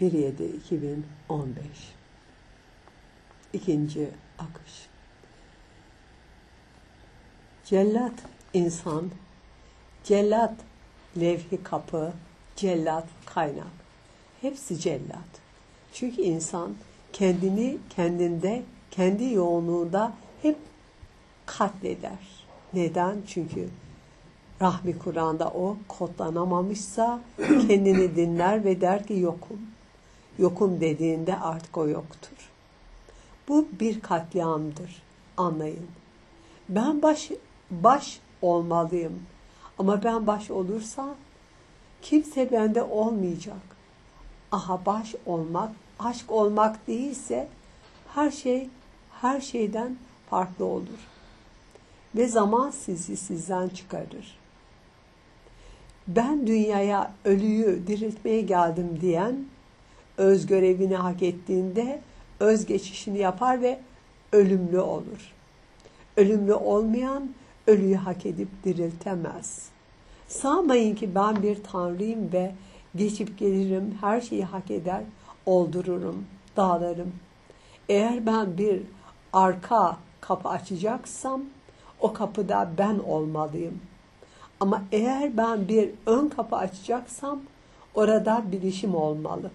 1-7-2015 İkinci akış Cellat insan, cellat levhi kapı, cellat kaynak. Hepsi cellat. Çünkü insan kendini kendinde, kendi yoğunluğunda hep katleder. Neden? Çünkü Rahmi Kur'an'da o kodlanamamışsa kendini dinler ve der ki yokum. Yokum dediğinde artık o yoktur. Bu bir katliamdır. Anlayın. Ben baş, baş olmalıyım. Ama ben baş olursam kimse bende olmayacak. Aha baş olmak, aşk olmak değilse her şey her şeyden farklı olur. Ve zaman sizi sizden çıkarır. Ben dünyaya ölüyü diriltmeye geldim diyen öz görevini hak ettiğinde öz geçişini yapar ve ölümlü olur. Ölümlü olmayan ölüyü hak edip diriltemez. Sanmayın ki ben bir tanrıyım ve geçip gelirim, her şeyi hak eder, oldururum, dağlarım. Eğer ben bir arka kapı açacaksam o kapıda ben olmalıyım. Ama eğer ben bir ön kapı açacaksam orada bilişim olmalı.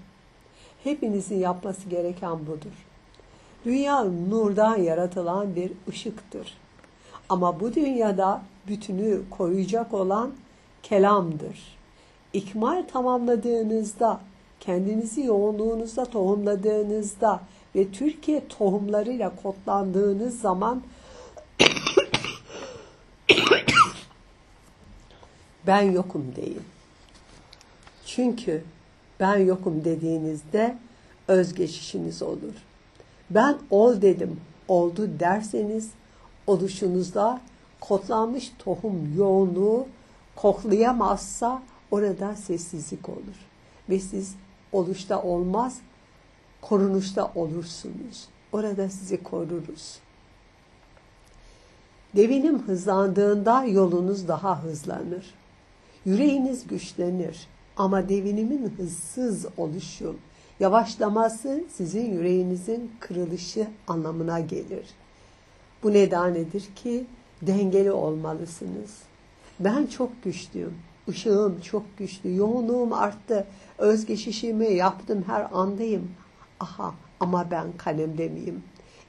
Hepinizin yapması gereken budur. Dünya nurdan yaratılan bir ışıktır. Ama bu dünyada bütünü koruyacak olan kelamdır. İkmal tamamladığınızda, kendinizi yoğunluğunuzda tohumladığınızda ve Türkiye tohumlarıyla kodlandığınız zaman ben yokum deyin. Çünkü ben yokum dediğinizde özgeçişiniz olur. Ben ol dedim, oldu derseniz oluşunuzda kodlanmış tohum yoğunluğu koklayamazsa orada sessizlik olur. Ve siz oluşta olmaz, korunuşta olursunuz. Orada sizi koruruz. Devinim hızlandığında yolunuz daha hızlanır. Yüreğiniz güçlenir ama devinimin hızsız oluşu, yavaşlaması sizin yüreğinizin kırılışı anlamına gelir. Bu nedenledir ki dengeli olmalısınız. Ben çok güçlüyüm. Işığım çok güçlü. Yoğunluğum arttı. Özgeçişimi yaptım her andayım. Aha ama ben kalemde miyim?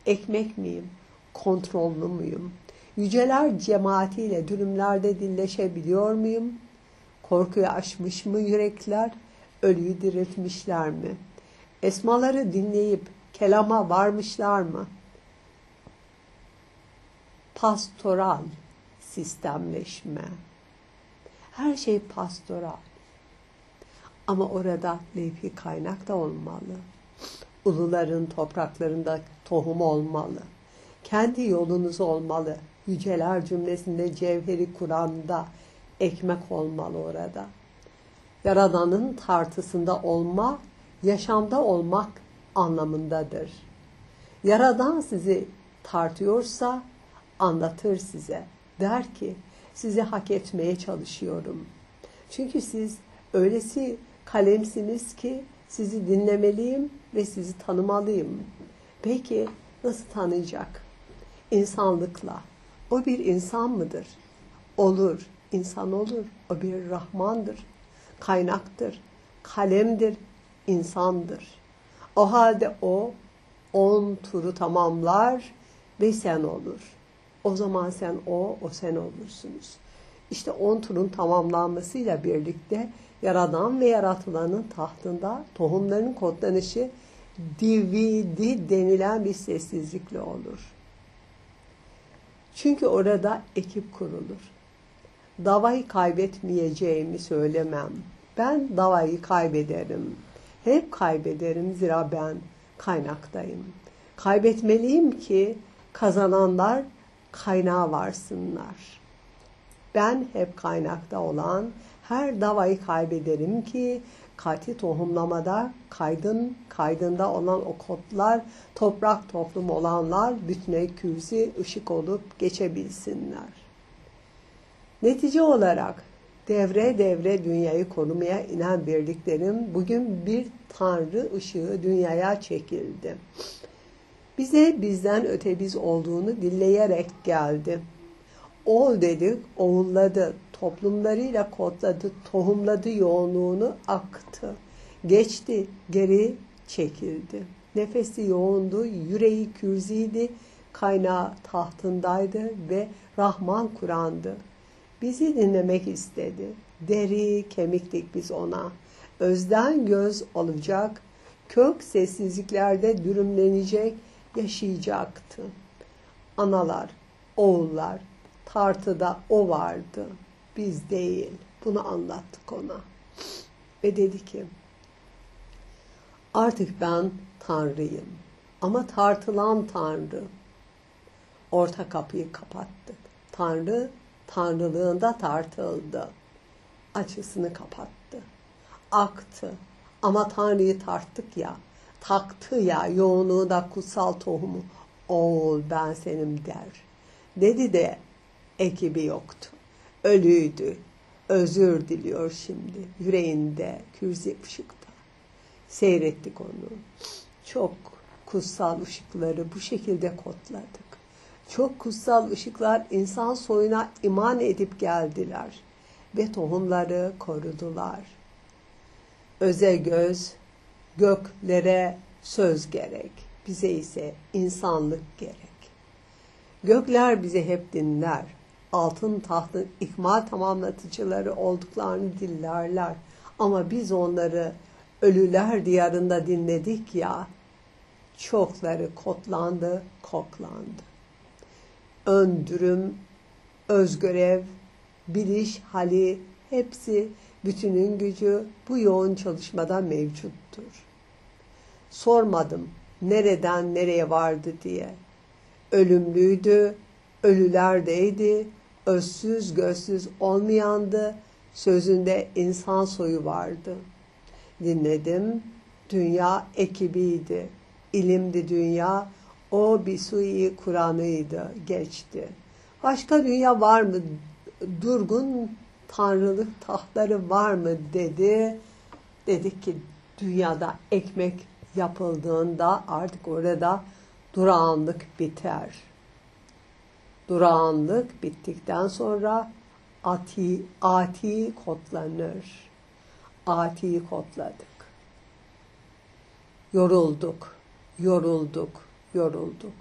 Ekmek miyim? Kontrollü müyüm? Yüceler cemaatiyle dürümlerde dilleşebiliyor muyum? Korkuyu aşmış mı yürekler? Ölüyü diriltmişler mi? Esmaları dinleyip kelama varmışlar mı? Pastoral sistemleşme. Her şey pastoral. Ama orada levhi kaynak da olmalı. Uluların topraklarında tohum olmalı. Kendi yolunuz olmalı. Yüceler cümlesinde cevheri Kur'an'da ekmek olmalı orada. Yaradanın tartısında olma, yaşamda olmak anlamındadır. Yaradan sizi tartıyorsa anlatır size. Der ki sizi hak etmeye çalışıyorum. Çünkü siz öylesi kalemsiniz ki sizi dinlemeliyim ve sizi tanımalıyım. Peki nasıl tanıyacak? İnsanlıkla. O bir insan mıdır? Olur, insan olur. O bir Rahmandır, kaynaktır, kalemdir, insandır. O halde o on turu tamamlar ve sen olur. O zaman sen o, o sen olursunuz. İşte on turun tamamlanmasıyla birlikte yaradan ve yaratılanın tahtında tohumların kodlanışı DVD denilen bir sessizlikle olur. Çünkü orada ekip kurulur. Davayı kaybetmeyeceğimi söylemem. Ben davayı kaybederim. Hep kaybederim zira ben kaynaktayım. Kaybetmeliyim ki kazananlar kaynağa varsınlar. Ben hep kaynakta olan her davayı kaybederim ki kati tohumlamada kaydın kaydında olan o kodlar toprak toplum olanlar bütüne kürsi ışık olup geçebilsinler. Netice olarak devre devre dünyayı korumaya inen birliklerin bugün bir tanrı ışığı dünyaya çekildi. Bize bizden öte biz olduğunu dilleyerek geldi. Oğul dedik, oğulladı, toplumlarıyla kodladı, tohumladı yoğunluğunu aktı. Geçti, geri çekildi. Nefesi yoğundu, yüreği kürziydi, kaynağı tahtındaydı ve Rahman Kur'an'dı. Bizi dinlemek istedi. Deri kemiktik biz ona. Özden göz olacak, kök sessizliklerde dürümlenecek, yaşayacaktı. Analar, oğullar, tartıda o vardı, biz değil. Bunu anlattık ona. Ve dedi ki, artık ben Tanrıyım. Ama tartılan Tanrı. Orta kapıyı kapattık. Tanrı tanrılığında tartıldı. Açısını kapattı. Aktı. Ama Tanrı'yı tarttık ya. Taktı ya yoğunluğu da kutsal tohumu. Oğul ben senim der. Dedi de ekibi yoktu. Ölüydü. Özür diliyor şimdi. Yüreğinde, kürzi ışıkta. Seyrettik onu. Çok kutsal ışıkları bu şekilde kodladık. Çok kutsal ışıklar insan soyuna iman edip geldiler ve tohumları korudular. Öze göz, göklere söz gerek, bize ise insanlık gerek. Gökler bize hep dinler, altın tahtın ikmal tamamlatıcıları olduklarını dillerler. Ama biz onları ölüler diyarında dinledik ya, çokları kotlandı, koklandı. Öndürüm, özgörev, biliş hali hepsi bütünün gücü bu yoğun çalışmada mevcuttur. Sormadım nereden nereye vardı diye. Ölümlüydü, ölülerdeydi, özsüz gözsüz olmayandı, sözünde insan soyu vardı. Dinledim, dünya ekibiydi, ilimdi dünya, o bir sui Kur'an'ıydı, geçti. Başka dünya var mı? Durgun tanrılık tahtları var mı dedi. Dedik ki dünyada ekmek yapıldığında artık orada durağanlık biter. Durağanlık bittikten sonra ati, ati kodlanır. Ati kodladık. Yorulduk, yorulduk, yorulduk.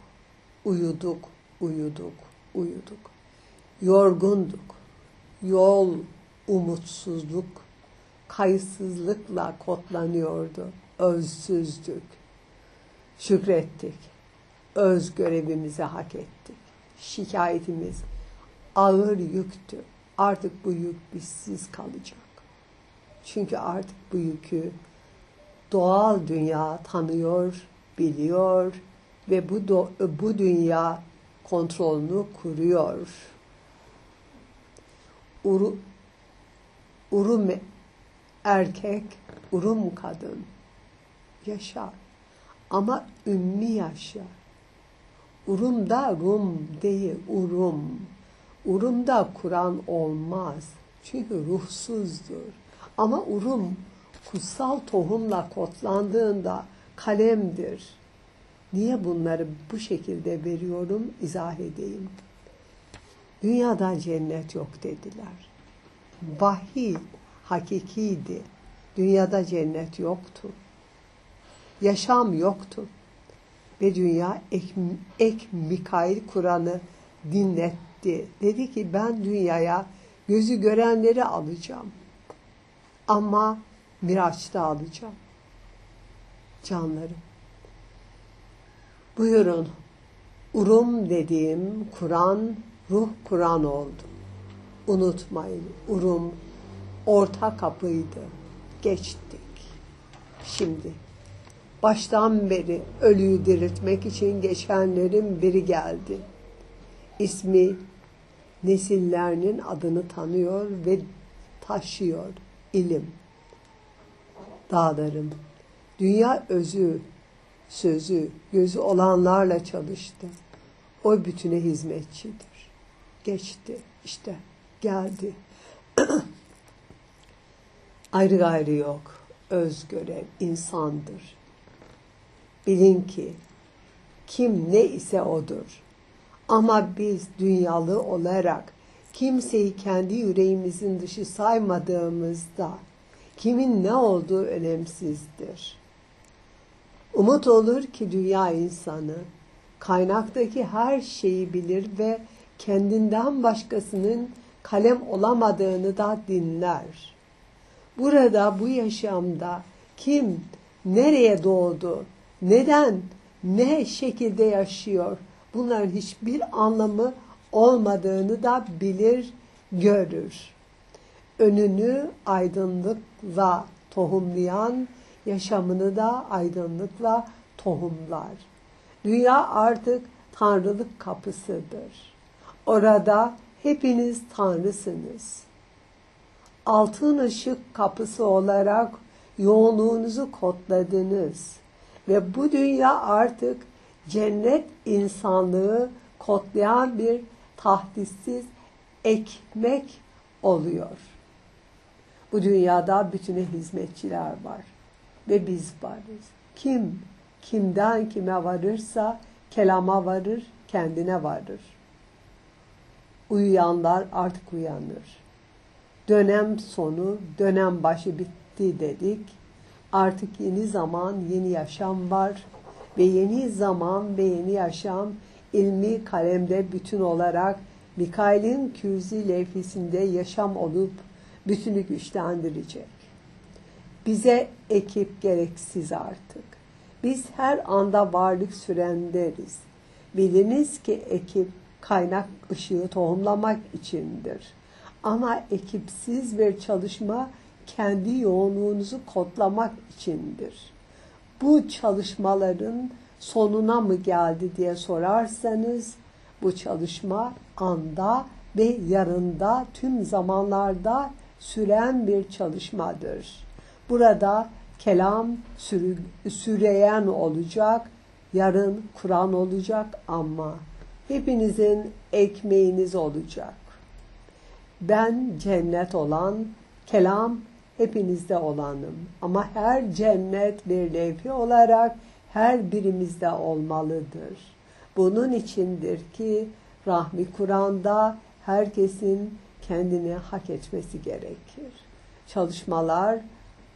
Uyuduk, uyuduk, uyuduk. Yorgunduk. Yol, umutsuzluk, kayıtsızlıkla kodlanıyordu. Özsüzdük. Şükrettik. Öz görevimizi hak ettik. Şikayetimiz ağır yüktü. Artık bu yük bizsiz kalacak. Çünkü artık bu yükü doğal dünya tanıyor, biliyor ve bu do, bu dünya kontrolünü kuruyor. Uru, urum erkek, urum kadın yaşar. Ama ümmi yaşar. Urumda Rum değil, Urum. Urumda Kur'an olmaz. Çünkü ruhsuzdur. Ama Urum kutsal tohumla kodlandığında kalemdir. Niye bunları bu şekilde veriyorum izah edeyim. Dünyada cennet yok dediler. Vahiy hakikiydi. Dünyada cennet yoktu. Yaşam yoktu. Ve dünya ek, ek Mikail Kur'an'ı dinletti. Dedi ki ben dünyaya gözü görenleri alacağım. Ama Miraç'ta alacağım. Canlarım. Buyurun. Urum dediğim Kur'an, ruh Kur'an oldu. Unutmayın, Urum orta kapıydı. Geçtik. Şimdi baştan beri ölüyü diriltmek için geçenlerin biri geldi. İsmi nesillerinin adını tanıyor ve taşıyor ilim. Dağlarım, dünya özü, sözü, gözü olanlarla çalıştı. O bütüne hizmetçidir. Geçti, işte geldi. Ayrı gayrı yok. Öz görev insandır. Bilin ki kim ne ise odur. Ama biz dünyalı olarak kimseyi kendi yüreğimizin dışı saymadığımızda kimin ne olduğu önemsizdir. Umut olur ki dünya insanı kaynaktaki her şeyi bilir ve kendinden başkasının kalem olamadığını da dinler. Burada bu yaşamda kim nereye doğdu, neden, ne şekilde yaşıyor bunların hiçbir anlamı olmadığını da bilir, görür. Önünü aydınlıkla tohumlayan yaşamını da aydınlıkla tohumlar. Dünya artık tanrılık kapısıdır. Orada hepiniz tanrısınız. Altın ışık kapısı olarak yoğunluğunuzu kodladınız ve bu dünya artık cennet insanlığı kodlayan bir tahdissiz ekmek oluyor. Bu dünyada bütüne hizmetçiler var ve biz varız. Kim kimden kime varırsa kelama varır, kendine varır. Uyuyanlar artık uyanır. Dönem sonu, dönem başı bitti dedik. Artık yeni zaman, yeni yaşam var ve yeni zaman ve yeni yaşam ilmi kalemde bütün olarak Mikail'in kürzi levhisinde yaşam olup bütünü güçlendirecek. Bize ekip gereksiz artık. Biz her anda varlık sürenderiz. Biliniz ki ekip kaynak ışığı tohumlamak içindir. Ama ekipsiz bir çalışma kendi yoğunluğunuzu kodlamak içindir. Bu çalışmaların sonuna mı geldi diye sorarsanız bu çalışma anda ve yarında tüm zamanlarda süren bir çalışmadır. Burada kelam süreyen olacak, yarın Kur'an olacak ama hepinizin ekmeğiniz olacak. Ben cennet olan, kelam hepinizde olanım. Ama her cennet bir levhi olarak her birimizde olmalıdır. Bunun içindir ki rahmi Kur'an'da herkesin kendini hak etmesi gerekir. Çalışmalar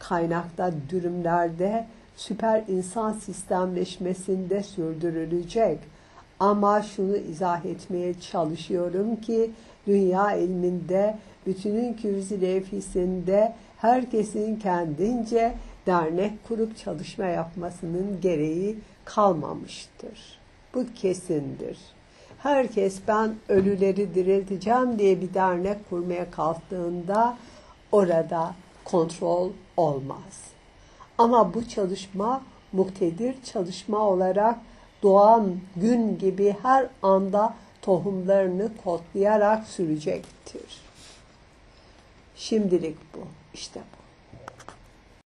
kaynakta dürümlerde süper insan sistemleşmesinde sürdürülecek. Ama şunu izah etmeye çalışıyorum ki dünya ilminde bütünün kürzi levhisinde herkesin kendince dernek kurup çalışma yapmasının gereği kalmamıştır. Bu kesindir. Herkes ben ölüleri dirilteceğim diye bir dernek kurmaya kalktığında orada kontrol olmaz. Ama bu çalışma muktedir çalışma olarak doğan gün gibi her anda tohumlarını kodlayarak sürecektir. Şimdilik bu. İşte bu.